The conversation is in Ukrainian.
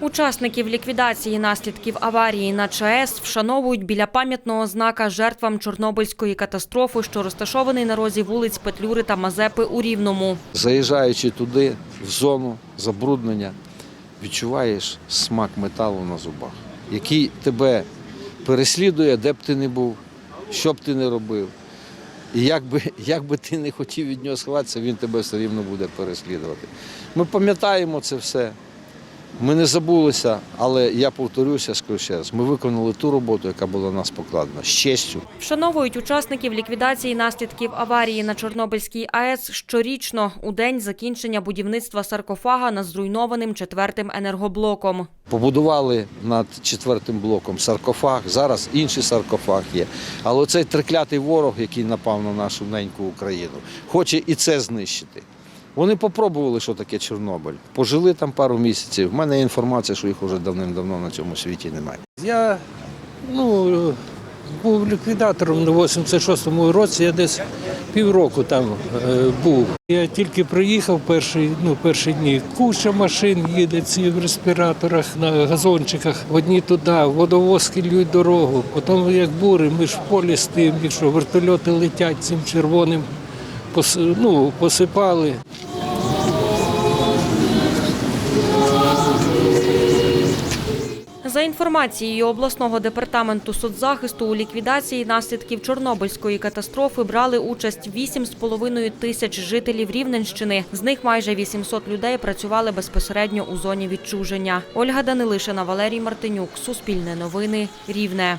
Учасників ліквідації наслідків аварії на ЧАЕС вшановують біля пам'ятного знака жертвам Чорнобильської катастрофи, що розташований на розі вулиць Петлюри та Мазепи у Рівному. Заїжджаючи туди, в зону забруднення, відчуваєш смак металу на зубах, який тебе переслідує, де б ти не був, що б ти не робив. І як би, як би ти не хотів від нього сховатися, він тебе все рівно буде переслідувати. Ми пам'ятаємо це все. Ми не забулися, але я повторюся, скажу ще раз, ми виконали ту роботу, яка була на нас покладена з честю. Вшановують учасників ліквідації наслідків аварії на Чорнобильській АЕС щорічно у день закінчення будівництва саркофага над зруйнованим четвертим енергоблоком. Побудували над четвертим блоком саркофаг. Зараз інший саркофаг є. Але цей триклятий ворог, який напав на нашу неньку Україну, хоче і це знищити. Вони попробували, що таке Чорнобиль. Пожили там пару місяців. У мене є інформація, що їх вже давним-давно на цьому світі немає. Я ну, був ліквідатором на 86-му році, я десь півроку там е, був. Я тільки приїхав перші, ну, перші дні. Куча машин їде ці в респіраторах, на газончиках. Одні туди, водовоз кілюють дорогу. Потім як бури, ми ж в полі стоїмо, що вертольоти летять цим червоним, ну, посипали. За інформацією обласного департаменту соцзахисту у ліквідації наслідків Чорнобильської катастрофи брали участь 8,5 тисяч жителів Рівненщини. З них майже 800 людей працювали безпосередньо у зоні відчуження. Ольга Данилишина, Валерій Мартинюк, Суспільне новини, Рівне.